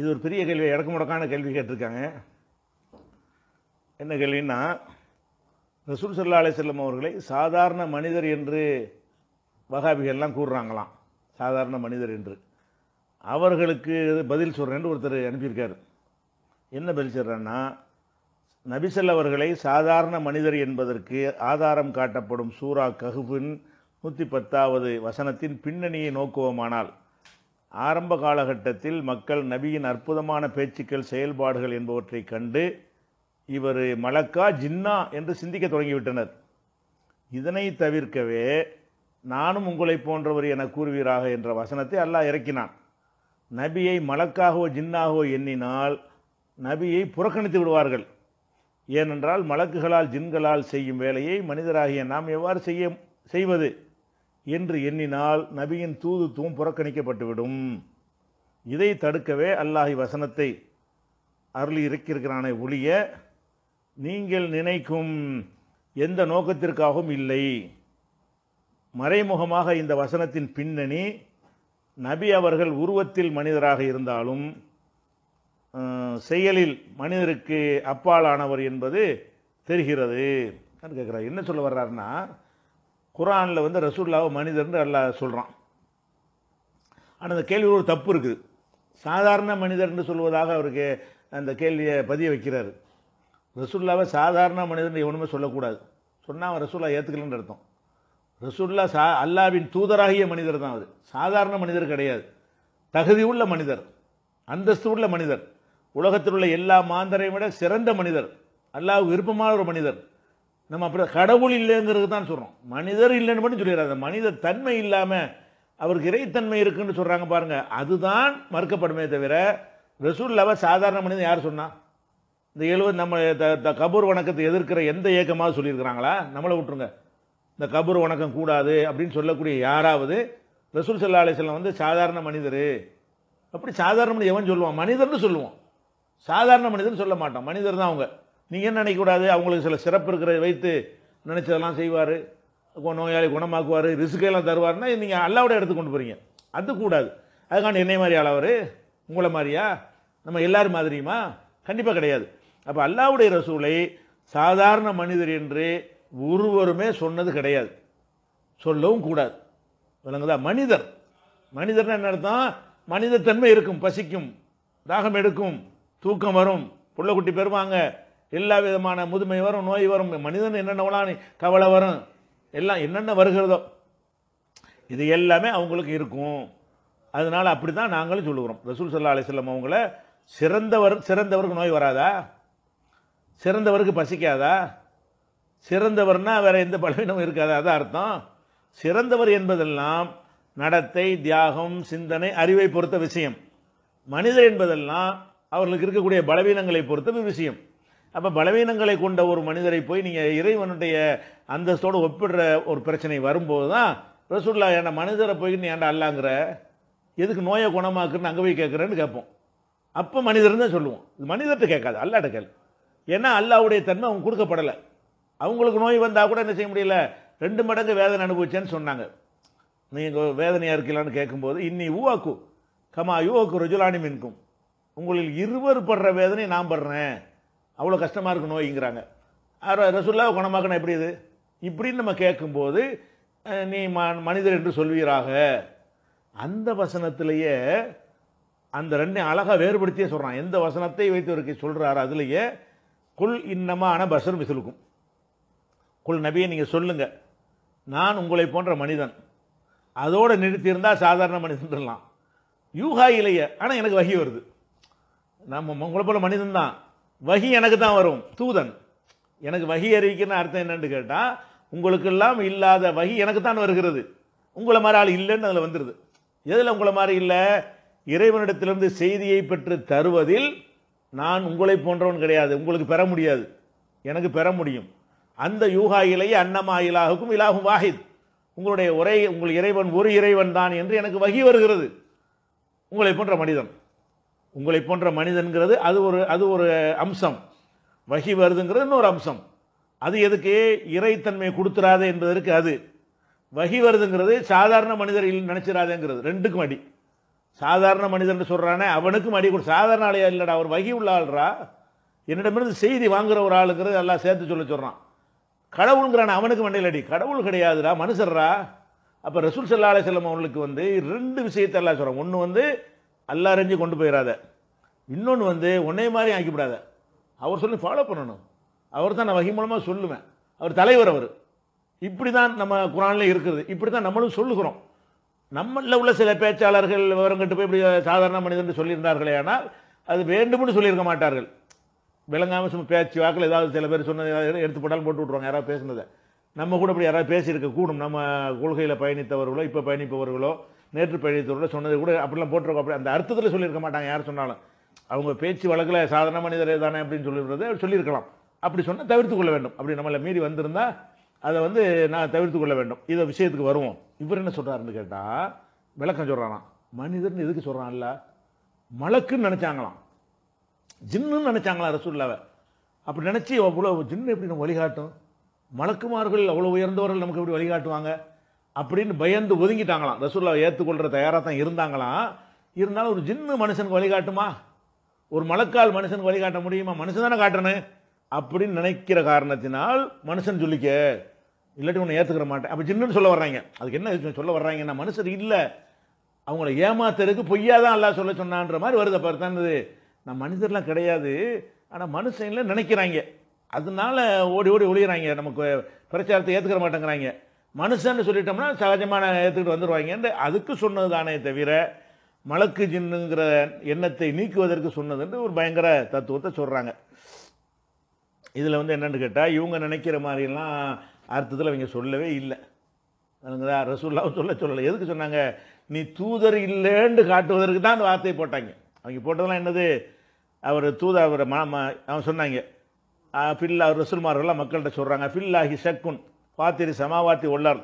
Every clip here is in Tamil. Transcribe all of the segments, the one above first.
இது ஒரு பெரிய கேள்வி இடக்கு முடக்கான கேள்வி கேட்டிருக்காங்க. என்ன கேள்வின்னா ரசூல் சல்லா அலிசல்லம் அவர்களை சாதாரண மனிதர் என்று வகாபிகள்லாம் கூறுறாங்களாம். சாதாரண மனிதர் என்று. அவர்களுக்கு பதில் சொல்கிறேன்னு ஒருத்தர் அனுப்பியிருக்காரு. என்ன பதில் சொல்கிறேன்னா நபிசல் அவர்களை சாதாரண மனிதர் என்பதற்கு ஆதாரம் காட்டப்படும் சூரா கஹுபின் நூற்றி பத்தாவது வசனத்தின் பின்னணியை நோக்குவோமானால் ஆரம்ப காலகட்டத்தில் மக்கள் நபியின் அற்புதமான பேச்சுக்கள் செயல்பாடுகள் என்பவற்றை கண்டு இவர் மலக்கா ஜின்னா என்று சிந்திக்க தொடங்கிவிட்டனர். இதனை தவிர்க்கவே நானும் உங்களை போன்றவர் என கூறுவீராக என்ற வசனத்தை அல்லாஹ் இறக்கினான். நபியை மலக்காகவோ ஜின்னாகவோ எண்ணினால் நபியை புறக்கணித்து விடுவார்கள். ஏனென்றால் மலக்குகளால் ஜின்களால் செய்யும் வேலையை மனிதராகிய நாம் எவ்வாறு செய்ய செய்வது? என்று எண்ணினால் நபியின் தூதுத்துவம் புறக்கணிக்கப்பட்டுவிடும். இதை தடுக்கவே அல்லாஹி வசனத்தை அருளி இருக்கிறானே ஒழிய நீங்கள் நினைக்கும் எந்த நோக்கத்திற்காகவும் இல்லை. மறைமுகமாக இந்த வசனத்தின் பின்னணி நபி அவர்கள் உருவத்தில் மனிதராக இருந்தாலும் செயலில் மனிதருக்கு அப்பாலானவர் என்பது தெரிகிறது. கேட்குறாரு? என்ன சொல்ல வர்றாருன்னா குரானில் வந்து ரசூல்லாவை மனிதர்னு அல்லாஹ் சொல்கிறான் ஆனால் அந்த கேள்வி ஒரு தப்பு இருக்குது. சாதாரண மனிதர்னு சொல்வதாக அவருக்கு அந்த கேள்வியை பதிய வைக்கிறார். ரசூல்லாவை சாதாரண மனிதர்னு எவனுமே சொல்லக்கூடாது. சொன்னால் அவன் ரசூல்லா ஏற்றுக்கலன்னு அர்த்தம். ரசூல்லா சா அல்லாவின் தூதராகிய மனிதர் தான் அவர். சாதாரண மனிதர் கிடையாது. தகுதி உள்ள மனிதர். அந்தஸ்து உள்ள மனிதர். உலகத்தில் உள்ள எல்லா மாந்தரையும் விட சிறந்த மனிதர். அல்லாஹ் விருப்பமான ஒரு மனிதர். நம்ம அப்படி கடவுள் இல்லைங்கிறது தான் சொல்கிறோம் மனிதர் இல்லைன்னு மட்டும் சொல்லிடுறாங்க மனித தன்மை இல்லாமல் அவருக்கு இறைத்தன்மை இருக்குன்னு சொல்கிறாங்க பாருங்கள் அதுதான் மறுக்கப்படுமே தவிர ரசூல்லாவை சாதாரண மனிதன் யார் சொன்னால் இந்த எழுபது நம்ம த- த- கபூர் வணக்கத்தை எதிர்க்கிற எந்த இயக்கமாக சொல்லியிருக்கிறாங்களா? நம்மளை விட்டுருங்க. இந்த கபூர் வணக்கம் கூடாது அப்படின்னு சொல்லக்கூடிய யாராவது ரசூல் சல்லா அலிஸ்லாம் வந்து சாதாரண மனிதர். அப்படி சாதாரண மனிதன் எவன் சொல்லுவான்? மனிதர்னு சொல்லுவோம் சாதாரண மனிதன் சொல்ல மாட்டோம் மனிதர் தான் அவங்க. நீங்கள் என்ன நினைக்கக்கூடாது? அவங்களுக்கு சில சிறப்பு இருக்கிறத வைத்து நினச்சதெல்லாம் செய்வார். நோயாளி குணமாக்குவார் ரிசுக்கையெல்லாம் தருவார்னா நீங்கள் அல்லாவோட எடுத்து கொண்டு போகிறீங்க அது கூடாது. அதுக்கான என்னை மாதிரி ஆளவர் உங்களை மாதிரியா? நம்ம எல்லாரும் மாதிரியுமா? கண்டிப்பாக கிடையாது. அப்போ அல்லாவுடைய ரசூலை சாதாரண மனிதர் என்று ஒருவருமே சொன்னது கிடையாது. சொல்லவும் கூடாது. விளங்குதா? மனிதர். மனிதர்னா என்ன அர்த்தம்? மனிதத்தன்மை இருக்கும் பசிக்கும் தாகம் எடுக்கும் தூக்கம் வரும் புள்ளக்குட்டி பெறுவாங்க எல்லா விதமான முதுமை வரும் நோய் வரும். மனிதன் என்னென்ன கவலை வரும்? எல்லாம் என்னென்ன வருகிறதோ. இது எல்லாமே அவங்களுக்கு இருக்கும். அதனால் அப்படி தான் நாங்களும் சொல்லுகிறோம். ரசூல் சல்லா அலிஸ்லம் அவங்கள சிறந்தவர் சிறந்தவருக்கு நோய் வராதா? சிறந்தவருக்கு பசிக்காதா? சிறந்தவர்னா வேறு எந்த பலவீனமும் இருக்காதா? அதான் அர்த்தம். சிறந்தவர் என்பதெல்லாம் நடத்தை தியாகம் சிந்தனை அறிவை பொறுத்த விஷயம். மனிதர் என்பதெல்லாம் அவர்களுக்கு இருக்கக்கூடிய பலவீனங்களை பொறுத்த விஷயம். அப்போ பலவீனங்களை கொண்ட ஒரு மனிதரை போய் நீங்கள் இறைவனுடைய அந்தஸ்தோடு ஒப்பிடுற ஒரு பிரச்சனை வரும்போது தான் ரசூல்லா ஏன்டா மனிதரை போய் நீ ஏன்டா அல்லாங்கிற? எதுக்கு நோயை குணமாக்குன்னு அங்கே போய் கேட்குறேன்னு கேட்போம். அப்போ மனிதர் தான் சொல்லுவோம். இது மனிதர்கிட்ட கேட்காது அல்லாட்ட கேள். ஏன்னா அல்லாவுடைய தன்மை அவங்க கொடுக்கப்படலை. அவங்களுக்கு நோய் வந்தால் கூட என்ன செய்ய முடியல? ரெண்டு மடங்கு வேதனை அனுபவிச்சேன்னு சொன்னாங்க. நீங்கள் வேதனையாக இருக்கலான்னு கேட்கும்போது இன்னி ஊவாக்கு கமா யூவாக்கு ருஜுலானி மின்கும். உங்களில் இருவர் படுற வேதனை நான் படுறேன். அவ்வளோ கஷ்டமாக இருக்கு நோய்ங்கிறாங்க. ரசுல்லாவை குணமாக்கணும் எப்படி இது? இப்படின்னு நம்ம கேட்கும்போது நீ ம மனிதர் என்று சொல்வீராக. அந்த வசனத்திலேயே அந்த ரெண்டையும் அழகாக வேறுபடுத்தியே சொல்கிறான் எந்த வசனத்தை வைத்து ஒரு சொல்கிறாரு அதுலேயே குல் இன்னமான பசர் மிசிலுக்கும். குல் நபியை நீங்கள் சொல்லுங்கள் நான் உங்களை போன்ற மனிதன். அதோடு நிறுத்தியிருந்தால் சாதாரண மனிதன்லாம் யூகா இல்லையே ஆனால் எனக்கு வகி வருது. நம்ம உங்களை போல மனிதன் தான் வகி எனக்கு தான் வரும் தூதன். எனக்கு வகி அறிவிக்கிறன்னு அர்த்தம் என்னன்னு கேட்டால் உங்களுக்கெல்லாம் இல்லாத வகி எனக்கு தான் வருகிறது. உங்களை மாதிரி ஆள் இல்லைன்னு அதில் வந்துடுது எதில் உங்களை மாதிரி இல்லை? இறைவனிடத்திலிருந்து செய்தியை பெற்று தருவதில் நான் உங்களை போன்றவன் கிடையாது. உங்களுக்கு பெற முடியாது. எனக்கு பெற முடியும். அந்த யூகா இலையை அன்னமா இலாகுக்கும் இலாகும் வாஹித். உங்களுடைய ஒரே உங்கள் இறைவன் ஒரு இறைவன் தான் என்று எனக்கு வகி வருகிறது. உங்களை போன்ற மனிதன். உங்களை போன்ற மனிதன்கிறது அது ஒரு அது ஒரு அம்சம். வகி வருதுங்கிறது இன்னொரு அம்சம். அது எதுக்கு? இறைத்தன்மையை கொடுத்துறாதே என்பதற்கு அது? வகி வருதுங்கிறது சாதாரண மனிதர் இல்லை ரெண்டுக்கும் அடி. சாதாரண மனிதன் சொல்கிறானே அவனுக்கும் அடி கொடு. சாதாரண ஆளையா இல்லைடா அவர் வகி உள்ள ஆள்றா என்னிடமிருந்து செய்தி வாங்குற ஒரு ஆளுங்கிறது எல்லாம் சேர்த்து சொல்ல சொல்கிறான் கடவுளுங்கிறான் அவனுக்கு மண்டையில் அடி. கடவுள் கிடையாதுடா மனுஷர்ரா. அப்போ ரசூல் சல்லா அலைஹிஸ்ஸலாம் அவங்களுக்கு வந்து ரெண்டு விஷயத்தை எல்லாம் சொல்றான். ஒன்று வந்து அல்லா கொண்டு போயிடாத இன்னொன்று வந்து உன்னை மாதிரி ஆக்கிவிடாத. அவர் சொல்லி ஃபாலோ பண்ணணும். அவர் தான் நான் வகை மூலமாக சொல்லுவேன். அவர் தலைவர் அவர். இப்படி தான் நம்ம குரானில் இருக்குது. இப்படி தான் நம்மளும் சொல்லுகிறோம். நம்மளில் உள்ள சில பேச்சாளர்கள் விவரங்கிட்டு போய் இப்படி சாதாரண மனிதன் சொல்லியிருந்தார்களே ஆனால் அது வேண்டும்னு சொல்லியிருக்க மாட்டார்கள். விளங்காம சும்மா பேச்சு வாக்கில் ஏதாவது சில பேர் சொன்னது ஏதாவது எடுத்து போட்டாலும் போட்டு விட்ருவாங்க யாராவது பேசுனதை. நம்ம கூட இப்படி யாராவது பேசியிருக்க கூடும். நம்ம கொள்கையில் பயணித்தவர்களோ இப்போ பயணிப்பவர்களோ நேற்று பழையத்தோடு சொன்னது கூட அப்படிலாம் போட்டிருக்கோம். அப்படி அந்த அர்த்தத்தில் சொல்லியிருக்க மாட்டாங்க யார் சொன்னாலும். அவங்க பேச்சு வழக்கில் சாதாரண மனிதரே தானே அப்படின்னு சொல்லிடுறது சொல்லியிருக்கலாம். அப்படி சொன்னால் தவிர்த்து கொள்ள வேண்டும். அப்படி நம்மளை மீறி வந்திருந்தால் அதை வந்து நான் தவிர்த்து கொள்ள வேண்டும். இதை விஷயத்துக்கு வருவோம். இவர் என்ன சொல்கிறாருன்னு கேட்டால் விளக்கம் சொல்கிறானா மனிதர்னு எதுக்கு சொல்கிறான்ல மலக்குன்னு நினச்சாங்களாம். ஜின்னுன்னு நினச்சாங்களாம் ரசூல்லாவை அப்படி நினச்சி அவ்வளோ ஜின்னு எப்படி நம்ம வழிகாட்டும்? மலக்குமார்கள் அவ்வளோ உயர்ந்தவர்கள் நமக்கு எப்படி வழிகாட்டுவாங்க? அப்படின்னு பயந்து ஒதுங்கிட்டாங்களாம். ரசூல்லா ஏற்றுக்கொள்கிற தயாராக தான் இருந்தாங்களாம். இருந்தாலும் ஒரு ஜின்னு மனுஷனுக்கு வழிகாட்டுமா ஒரு மலக்கால் மனுஷனுக்கு வழிகாட்ட முடியுமா? மனுஷன் தானே காட்டணும். அப்படின்னு நினைக்கிற காரணத்தினால் மனுஷன் சொல்லிக்க இல்லாட்டி உன்னை ஏற்றுக்கிற மாட்டேன். அப்போ ஜின்னுன்னு சொல்ல வர்றாங்க. அதுக்கு என்ன சொல்ல வர்றாங்கன்னா மனுஷர் இல்லை. அவங்கள ஏமாத்துறதுக்கு பொய்யா தான் எல்லாம் சொல்ல சொன்னான்ற மாதிரி வருது. அப்போ தானது நான் மனிதர்லாம் கிடையாது. ஆனால் மனுஷன்ல நினைக்கிறாங்க. அதனால ஓடி ஓடி ஒழிகிறாங்க நமக்கு பிரச்சாரத்தை ஏற்றுக்கிற மாட்டேங்கிறாங்க. மனுஷன்னு சொல்லிட்டோம்னா சகஜமான ஏற்றுக்கிட்டு வந்துடுவாங்க அதுக்கு சொன்னது தானே தவிர மலக்கு ஜின்னுங்கிற எண்ணத்தை நீக்குவதற்கு சொன்னதுன்னு ஒரு பயங்கர தத்துவத்தை சொல்கிறாங்க இதில் வந்து என்னென்னு கேட்டால் இவங்க நினைக்கிற மாதிரிலாம் அர்த்தத்தில் அவங்க சொல்லவே இல்லை. அதுங்களா ரசூல்லாவும் சொல்ல சொல்லலை. எதுக்கு சொன்னாங்க? நீ தூதர் இல்லைன்னு காட்டுவதற்கு தான் அந்த வார்த்தையை போட்டாங்க. அவங்க போட்டதெல்லாம் என்னது? அவர் தூத அவர் மா அவன் சொன்னாங்க. ஃபில் ஃபில்லா ரசூல்மார்கள்லாம் மக்கள்கிட்ட சொல்கிறாங்க ஃபில்லாஹி சக்குன் பாத்திரி சமாவாத்தி உள்ளார்.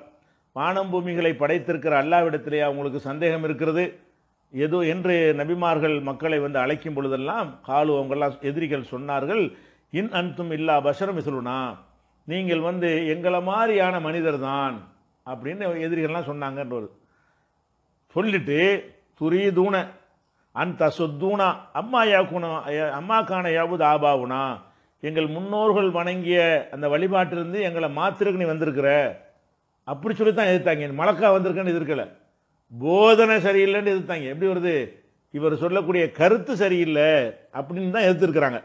வானம் பூமிகளை படைத்திருக்கிற அல்லாவிடத்திலே அவங்களுக்கு சந்தேகம் இருக்கிறது. ஏதோ என்று நபிமார்கள் மக்களை வந்து அழைக்கும் பொழுதெல்லாம் காலு அவங்கெல்லாம் எதிரிகள் சொன்னார்கள் இன் அன்தும் இல்லா பஷரம் இசுலுனா நீங்கள் வந்து எங்களை மாதிரியான மனிதர் தான் அப்படின்னு எதிரிகள்லாம் சொன்னாங்கன்றது சொல்லிட்டு துரீதூன அந்த சொத்தூனா அம்மா யாக்குனா அம்மா காண யாவது ஆபாவுனா எங்கள் முன்னோர்கள் வணங்கிய அந்த வழிபாட்டிலிருந்து எங்களை மாத்திருக்கு நீ வந்திருக்கிற. அப்படி சொல்லி தான் எதிர்த்தாங்க மலக்கா வந்திருக்கேன்னு எதிர்க்கலை. போதனை சரியில்லைன்னு எதிர்த்தாங்க. எப்படி வருது? இவர் சொல்லக்கூடிய கருத்து சரியில்லை அப்படின்னு தான் எதிர்த்திருக்கிறாங்க.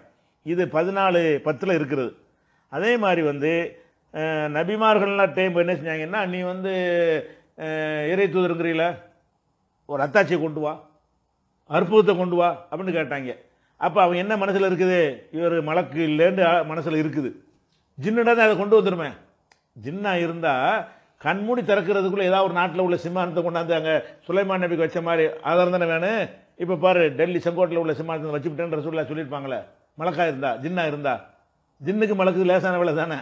இது பதினாலு பத்தில் இருக்கிறது. அதே மாதிரி வந்து நபிமார்கள்லாம் டைம் என்ன செஞ்சாங்கன்னா நீ வந்து இறை தூதருங்கிறீல ஒரு அத்தாட்சியை கொண்டு வா அற்புதத்தை கொண்டு வா அப்படின்னு கேட்டாங்க. அப்போ அவன் என்ன மனசில் இருக்குது? இவர் மலக்கு இல்லைன்னு மனசில் இருக்குது. ஜின்னுடா தான் அதை கொண்டு வந்துடுமே ஜின்னா இருந்தால் கண்மூடி திறக்கிறதுக்குள்ளே ஏதாவது ஒரு நாட்டில் உள்ள சிம்மானத்தை கொண்டாந்து அங்கே சுலைமான் நபிக்கு வச்ச மாதிரி ஆதாரம் தானே வேணும்? இப்போ பாரு டெல்லி செங்கோட்டில் உள்ள சிம்மானத்தை வச்சுக்கிட்டேன்ற சொல்ல சொல்லியிருப்பாங்களே மலக்கா இருந்தா ஜின்னா இருந்தா. ஜின்னுக்கு மலக்குது லேசான வேலை தானே.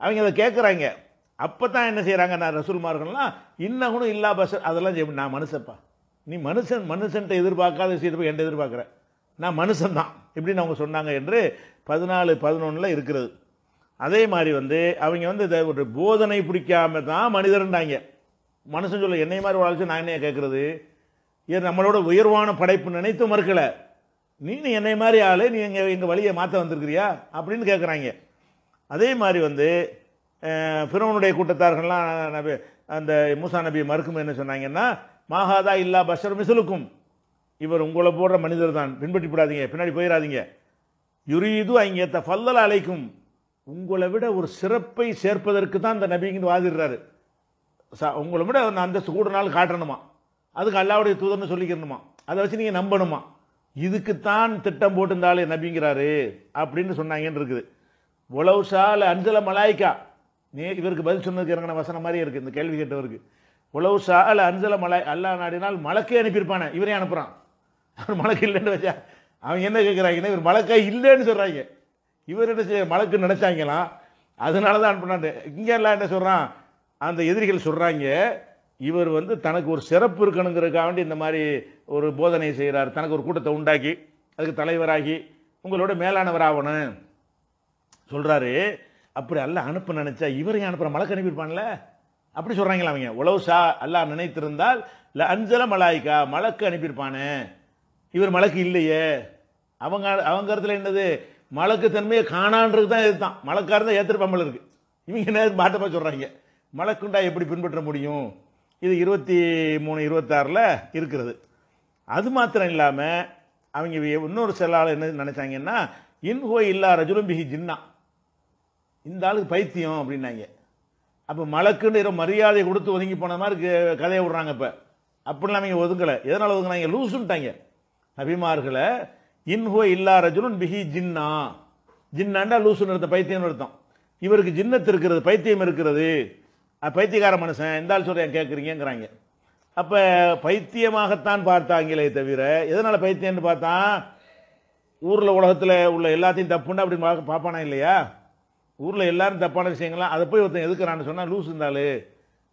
அவங்க அதை கேட்குறாங்க அப்போ தான் என்ன செய்கிறாங்க நான் ரசூல்மார்கள்லாம் இன்னகுணும் இல்லா பஸ் அதெல்லாம் செய்ய நான் மனுஷப்பா நீ மனுஷன் மனுஷன்ட்ட எதிர்பார்க்காத விஷயத்தை போய் என்கிட்ட நான் மனுஷன்தான். இப்படின்னு அவங்க சொன்னாங்க என்று பதினாலு பதினொன்றில் இருக்கிறது. அதே மாதிரி வந்து அவங்க வந்து இதை ஒரு போதனை பிடிக்காம தான் மனிதர்ன்றாங்க. மனுஷன் சொல்ல என்னை மாதிரி வாழ்ச்சி நான் என்னைய கேட்குறது ஏன் நம்மளோட உயர்வான படைப்பு நினைத்து மறுக்கலை. நீ நீ என்னை மாதிரி ஆள் நீ எங்கள் எங்கள் வழியை மாற்ற வந்திருக்கிறியா? அப்படின்னு கேட்குறாங்க அதே மாதிரி வந்து ஃபிரோனுடைய கூட்டத்தார்கள்லாம் நபி அந்த மூசா நபி மறுக்கும் என்ன சொன்னாங்கன்னா மாகாதா இல்லா பஷர் மிசுலுக்கும். இவர் உங்களை போடுற மனிதர் தான். பின்பற்றி விடாதீங்க பின்னாடி போயிடாதீங்க யுரீது அங்கே ஃபல்லல் அழைக்கும் உங்களை விட ஒரு சிறப்பை சேர்ப்பதற்கு தான் இந்த நபிங்கன்னு வாதிடுறாரு. உங்களை விட அந்த கூட நாள் காட்டணுமா? அதுக்கு அல்லாவுடைய தூதர்னு சொல்லிக்கணுமா அதை வச்சு நீங்கள் நம்பணுமா? இதுக்குத்தான் திட்டம் போட்டிருந்தாலே நபிங்கிறாரு அப்படின்னு சொன்னாங்கன்னு இருக்குது. உளவுசால அஞ்சல மலாய்க்கா. நீ இவருக்கு பதில் சொன்னதுக்கு இறங்கின வசனம் மாதிரியே இருக்குது இந்த கேள்வி கேட்டவருக்கு. உளவுசால அஞ்சல மலாய் அல்லா நாடினால் மலக்கே அனுப்பியிருப்பானே. இவரே அனுப்புகிறான் அவர் மலக்கு இல்லைன்னு வச்சா அவங்க என்ன கேட்குறாங்கன்னா இவர் மலக்கா இல்லைன்னு சொல்கிறாங்க இவர் என்ன செய்ய மலக்கு நினச்சாங்களாம் அதனால தான் அனுப்பினாண்டு இங்கே எல்லாம் என்ன சொல்கிறான் அந்த எதிரிகள் சொல்கிறாங்க இவர் வந்து தனக்கு ஒரு சிறப்பு இருக்கணுங்கிறதுக்காக வேண்டி இந்த மாதிரி ஒரு போதனை செய்கிறார் தனக்கு ஒரு கூட்டத்தை உண்டாக்கி அதுக்கு தலைவராகி உங்களோட மேலானவர் ஆகணும். சொல்கிறாரு அப்படி அல்ல அனுப்ப நினச்சா இவரையும் அனுப்புகிற மலக்கு அனுப்பியிருப்பான்ல? அப்படி சொல்கிறாங்களா அவங்க? உழவு சா அல்லா நினைத்திருந்தால் ல அஞ்சல மலாய்க்கா மலக்கு அனுப்பியிருப்பானே. இவர் மலக்கு இல்லையே. அவங்க அவங்க இடத்துல என்னது? மலக்கு தன்மையை காணான்றது தான் இதுதான். மலக்காக இருந்தால் ஏத்திருப்பாமல் இருக்கு. இவங்க என்ன மாட்டமாக சொல்கிறாங்க மலக்குண்டா எப்படி பின்பற்ற முடியும்? இது இருபத்தி மூணு இருபத்தாறில் இருக்கிறது. அது மாத்திரம் இல்லாமல் அவங்க இன்னொரு செல்லால் என்ன நினைச்சாங்கன்னா இன்ஹோ இல்லா ரஜுலும்பிகி ஜின்னா. இந்த ஆளுக்கு பைத்தியம் அப்படின்னாங்க. அப்போ மலக்குன்னு மரியாதை கொடுத்து ஒதுங்கி போன மாதிரி கதையை விடுறாங்க இப்போ. அப்படிலாம் அவங்க ஒதுங்கலை. எதனால் ஒதுங்கினாங்க லூசுன்ட்டாங்க. நபிமார்களை இன்ஹோ இல்லா ரஜுலுன் பிஹி ஜின்னா. ஜின்னாண்டா லூசுன்னு இருந்த பைத்தியம்னு அர்த்தம். இவருக்கு ஜின்னத்து இருக்கிறது பைத்தியம் இருக்கிறது. பைத்தியக்கார மனுஷன் எந்த ஆள் சொல்கிறேன் கேட்குறீங்கிறாங்க அப்போ பைத்தியமாகத்தான் பார்த்தாங்களே தவிர எதனால் பைத்தியம்னு பார்த்தா ஊரில் உலகத்தில் உள்ள எல்லாத்தையும் தப்புன்னு அப்படின்னு பார்க்க- பார்ப்பானா இல்லையா? ஊரில் எல்லாரும் தப்பான விஷயங்கள்லாம் அதை போய் ஒருத்தன் எதுக்குறான்னு சொன்னால் லூஸ் இருந்தாலு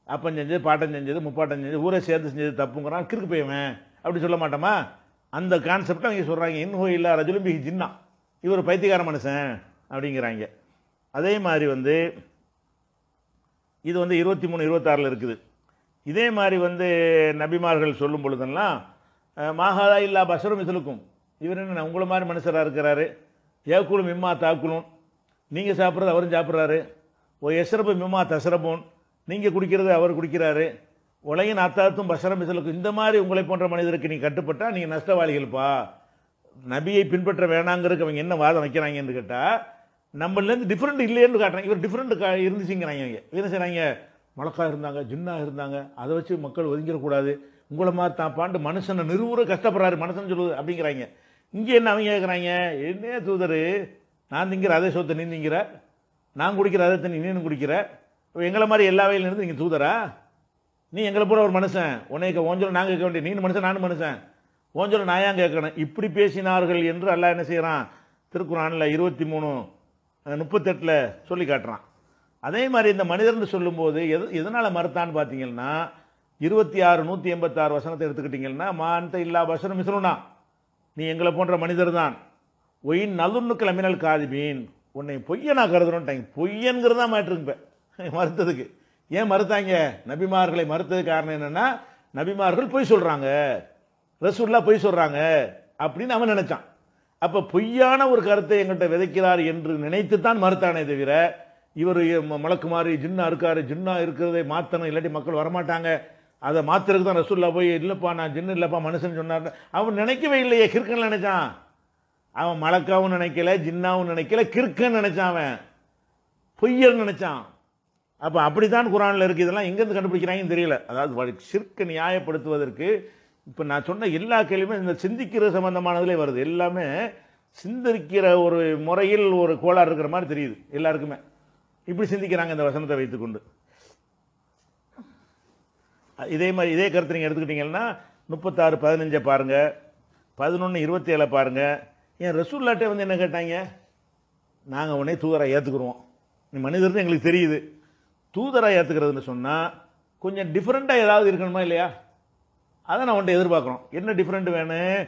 அப்பன் செஞ்சது பாட்டன் செஞ்சது முப்பாட்டன் செஞ்சது ஊரை சேர்ந்து செஞ்சது தப்புங்கிறான் கிறுக்கு போய்வேன் அப்படி சொல்ல மாட்டோமா? அந்த கான்செப்டை அவங்க சொல்கிறாங்க இன்னும் இல்லா ரஜுலும்பி ஜின்னா. இவர் பைத்தியக்கார மனுஷன் அப்படிங்கிறாங்க. அதே மாதிரி வந்து இது வந்து இருபத்தி மூணு இருபத்தாறில் இருக்குது. இதே மாதிரி வந்து நபிமார்கள் சொல்லும் பொழுதெல்லாம் மாகாதா இல்லா பஷரும் மிசலுக்கும் இவர் என்ன உங்களை மாதிரி மனுஷராக இருக்கிறாரு. ஏக்குலும் இம்மா தாக்குலும். நீங்கள் சாப்பிட்றது அவரும் சாப்பிட்றாரு. ஓ எசரப்பு மிம்மா தசரபோன் நீங்கள் குடிக்கிறது அவர் குடிக்கிறாரு. உலகின் அத்தாத்தும் பஷரம் மிசலுக்கும் இந்த மாதிரி உங்களை போன்ற மனிதருக்கு நீ கட்டுப்பட்டால் நீங்கள் நஷ்டவாளிகள்ப்பா. நபியை பின்பற்ற வேணாங்கிறதுக்கு அவங்க என்ன வாதம் வைக்கிறாங்கன்னு கேட்டால் நம்மளேருந்து டிஃப்ரெண்ட் இல்லையேன்னு காட்டுறாங்க. இவர் டிஃப்ரெண்ட் கா இருந்துச்சுங்கிறாங்க இவங்க. என்ன செய்கிறாங்க மலக்கா இருந்தாங்க ஜின்னா இருந்தாங்க. அதை வச்சு மக்கள் ஒதுங்கிடக்கூடாது. உங்களை மாதிரி தான் பாண்டு மனுஷனை நிறுவுற கஷ்டப்படுறாரு மனுஷன் சொல்லுது அப்படிங்கிறாங்க. இங்கே என்ன அவங்க கேட்குறாங்க என்ன தூதர்? நான் திங்கிற அதே சோத்தை நீ திங்கிற. நான் குடிக்கிற அதே தண்ணி நீனும் குடிக்கிற. எங்களை மாதிரி எல்லா வகையிலேருந்து நீங்கள் தூதரா? நீ எங்களை போல ஒரு மனுஷன். உன்னை ஓஞ்சல் நாங்கள் கேட்க வேண்டிய நீ மனுஷன் நானும் மனுஷன். ஓஞ்சல் நான் ஏன் கேட்கணும் இப்படி பேசினார்கள் என்று அல்லாஹ் என்ன செய்கிறான் திருக்குறானில் இருபத்தி மூணு முப்பத்தெட்டில் சொல்லி காட்டுறான். அதே மாதிரி இந்த மனிதர்னு சொல்லும்போது எது எதனால் மறுத்தான்னு பார்த்தீங்கன்னா இருபத்தி ஆறு நூற்றி எண்பத்தாறு வசனத்தை எடுத்துக்கிட்டிங்கன்னா மாந்த இல்லா வசனம் மிசலுனா நீ எங்களை போன்ற மனிதர் தான். ஒயின் நல்லுண்ணுக்கள் அமினல் காதிபீன். உன்னை பொய்யனா கருதுறோன்ட்டாங்க. பொய்யன்கிறது தான் மாட்டிருப்பேன் மறுத்ததுக்கு. ஏன் மறுத்தாங்க? நபிமார்களை மறுத்தது காரணம் என்னன்னா நபிமார்கள் பொய் சொல்றாங்க. ரசூல்லா பொய் சொல்றாங்க அப்படின்னு அவன் நினைச்சான். அப்ப பொய்யான ஒரு கருத்தை எங்கிட்ட விதைக்கிறார் என்று நினைத்து தான் மறுத்தானே தவிர இவர் மலக்கு மாதிரி ஜின்னா இருக்காரு ஜின்னா இருக்கிறதை மாற்றணும் இல்லாட்டி மக்கள் வரமாட்டாங்க. அதை மாத்துறதுக்கு தான் ரசூல்லா போய் இல்லைப்பா நான் ஜின்னு இல்லைப்பா மனுஷன் சொன்னார் அவன் நினைக்கவே இல்லையே கிறுக்கன் நினைச்சான். அவன் மலக்காவும் நினைக்கல ஜின்னாவும் நினைக்கல கிறுக்கன் நினைச்சான் அவன். பொய்யல் நினைச்சான். அப்போ அப்படித்தான் குரானில் இருக்குது இதெல்லாம் எங்கேருந்து கண்டுபிடிக்கிறாங்கன்னு தெரியல. அதாவது வழி- சிற்க நியாயப்படுத்துவதற்கு இப்போ நான் சொன்ன எல்லா கேள்வியுமே இந்த சிந்திக்கிற சம்பந்தமானதுலே வருது. எல்லாமே சிந்திக்கிற ஒரு முறையில் ஒரு கோளாறு இருக்கிற மாதிரி தெரியுது எல்லாருக்குமே. இப்படி சிந்திக்கிறாங்க இந்த வசனத்தை வைத்துக்கொண்டு. இதே மாதிரி இதே கருத்து நீங்கள் எடுத்துக்கிட்டீங்கன்னா முப்பத்தாறு பதினஞ்சை பாருங்கள் பதினொன்று இருபத்தி ஏழை பாருங்கள் ஏன் ரசூல்லாட்டே வந்து என்ன கேட்டாங்க? நாங்கள் உடனே தூதரை ஏற்றுக்குருவோம் நீ மனிதர்னு எங்களுக்கு தெரியுது. தூதராக ஏற்றுக்கிறதுன்னு சொன்னால் கொஞ்சம் டிஃப்ரெண்ட்டாக ஏதாவது இருக்கணுமா இல்லையா? அதை நான் உன்ட்ட எதிர்பார்க்குறோம் என்ன டிஃப்ரெண்ட் வேணும்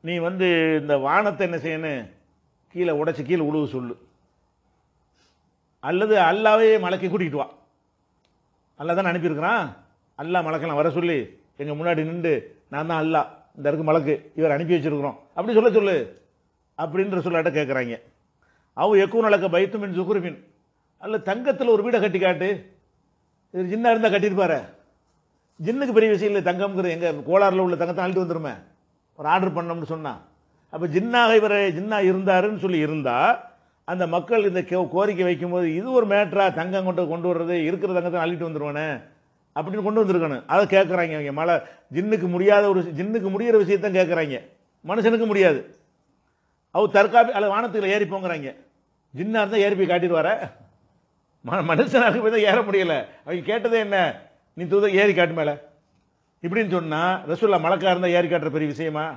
நீ வந்து இந்த வானத்தை என்ன செய்யணும் கீழே உடைச்சி கீழே உழுவு சொல்லு. அல்லது அல்லாவே மலைக்கு கூட்டிகிட்டு வா. அல்லா தானே அனுப்பியிருக்கிறான்? அல்லாஹ் மலக்கெல்லாம் வர சொல்லி எங்கள் முன்னாடி நின்று நான் தான் அல்லாஹ் இந்த இருக்கு மலக்கு இவர் அனுப்பி வச்சுருக்குறோம். அப்படி சொல்ல சொல்லு. அப்படின்ற சொல்லாட்ட கேட்குறாங்க அவ எக்கு நடக்க பைத்துமின் மின் சுகுருமின் அல்ல தங்கத்தில் ஒரு வீடை கட்டி காட்டு. இது ஜின்னா இருந்தால் கட்டியிருப்பாரு ஜின்னுக்கு பெரிய விஷயம் இல்லை தங்கம்ங்கிறது எங்கள் கோளாறில் உள்ள தங்கத்தை அள்ளிட்டு வந்துடுமே ஒரு ஆர்டர் பண்ணோம்னு சொன்னான் அப்போ ஜின்னாக இவர் ஜின்னா இருந்தாருன்னு சொல்லி இருந்தால் அந்த மக்கள் இந்த கோ- கோரிக்கை வைக்கும்போது இது ஒரு மேட்ரா தங்கம் கொண்டு கொண்டு வர்றது இருக்கிற தங்கத்தை அள்ளிட்டு வந்துடுவானே அப்படின்னு கொண்டு வந்திருக்கணும். அதை கேட்குறாங்க அவங்க மழை ஜின்னுக்கு முடியாத ஒரு ஜின்னுக்கு முடியிற விஷயத்தான் கேட்குறாங்க மனுஷனுக்கு முடியாது. அவர் தற்காப்பி அல்ல வானத்துக்குள்ள ஏறி போங்கிறாங்க. ஜின்னா இருந்தால் ஏறி போய் காட்டிடுவார ம மனுஷனாக போய் தான் ஏற முடியல. அவங்க கேட்டதே என்ன? நீ தூத ஏறி காட்டு மேலே. இப்படின்னு சொன்னால் ரசூல்லா மலக்கா இருந்தால் ஏறி காட்டுற பெரிய விஷயமா?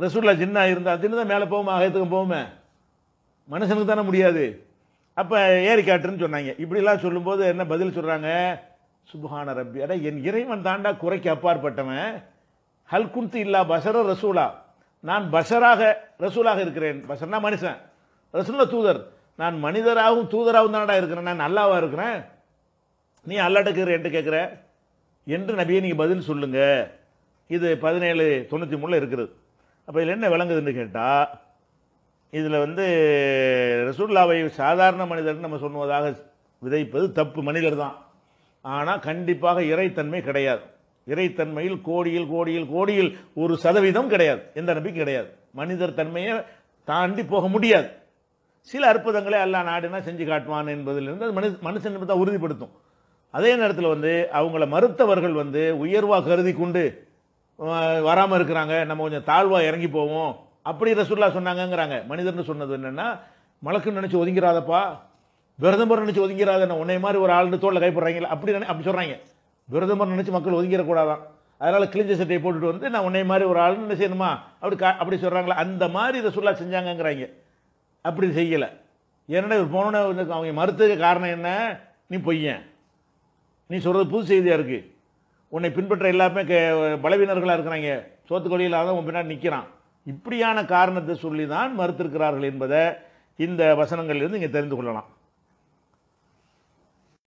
ரசூல்லா ஜின்னா இருந்தால் ஜின்னு தான் மேலே போகுமா ஆகத்துக்கும் போகுமே மனுஷனுக்கு தானே முடியாது. அப்போ ஏறி காட்டுன்னு சொன்னாங்க. இப்படிலாம் சொல்லும்போது என்ன பதில் சொல்கிறாங்க சுபஹான ரப்பி. அட என் இறைவன் தாண்டா குறைக்கு அப்பாற்பட்டவன். ஹல்குன்த்து இல்லா பஷர ரசூலா. நான் பஷராக ரசூலாக இருக்கிறேன். பஷர்னா மனுஷன். ரசூலா தூதர். நான் மனிதராகவும் தூதராகவும் தானடா இருக்கிறேன். நான் நல்லாவா இருக்கிறேன்? நீ அல்லாட்டக்கிற என்று கேட்குற என்று நபியை நீங்கள் பதில் சொல்லுங்க. இது பதினேழு தொண்ணூற்றி மூணில் இருக்கிறது அப்போ இதில் என்ன விளங்குதுன்னு கேட்டால் இதில் வந்து ரசூல்லாவை சாதாரண மனிதர்னு நம்ம சொல்லுவதாக விதைப்பது தப்பு. மனிதர் தான். ஆனால் கண்டிப்பாக இறைத்தன்மை கிடையாது. இறைத்தன்மையில் கோடியில் கோடியில் கோடியில் ஒரு சதவீதம் கிடையாது. எந்த நம்பிக்கை கிடையாது. மனிதர் தன்மையை தாண்டி போக முடியாது. சில அற்புதங்களை எல்லா நாடுனா செஞ்சு காட்டுவான் என்பதிலிருந்து அது மனு மனுஷன் தான் உறுதிப்படுத்தும். அதே நேரத்தில் வந்து அவங்கள மறுத்தவர்கள் வந்து உயர்வாக கருதி கொண்டு வராமல் இருக்கிறாங்க நம்ம கொஞ்சம் தாழ்வாக இறங்கி போவோம் அப்படி ரசுல்லா சொன்னாங்கங்கிறாங்க. மனிதர்னு சொன்னது என்னென்னா மலக்குன்னு நினச்சி ஒதுங்கிறாதப்பா விரதமர் நினச்சி ஒதுங்கிறாத உன்னை மாதிரி ஒரு ஆளுன்னு தோளில் கைப்படுறாங்களே அப்படி நினை அப்படி சொல்கிறாங்க விரதமர் நினச்சி மக்கள் ஒதுங்கிடக்கூடாதான் அதனால் கிழிஞ்ச சட்டையை போட்டுட்டு வந்து நான் உன்னை மாதிரி ஒரு ஆளுன்னு என்ன செய்யணுமா அப்படி கா அப்படி சொல்கிறாங்களா அந்த மாதிரி ரசுல்லா செஞ்சாங்கங்கிறாங்க. அப்படி செய்யலை. ஏன்னா இவர் போனோன்னே அவங்க மறுத்ததுக்கு காரணம் என்ன? நீ பொய்யன். நீ சொல்கிறது புது செய்தியாக இருக்குது உன்னை பின்பற்ற எல்லாமே கே பலவீனர்களாக இருக்கிறாங்க. சோத்துக்கொழியில் இல்லாத உன் பின்னாடி நிற்கிறான் இப்படியான காரணத்தை சொல்லி தான் மறுத்திருக்கிறார்கள் என்பதை இந்த வசனங்களிலிருந்து இங்கே தெரிந்து கொள்ளலாம்.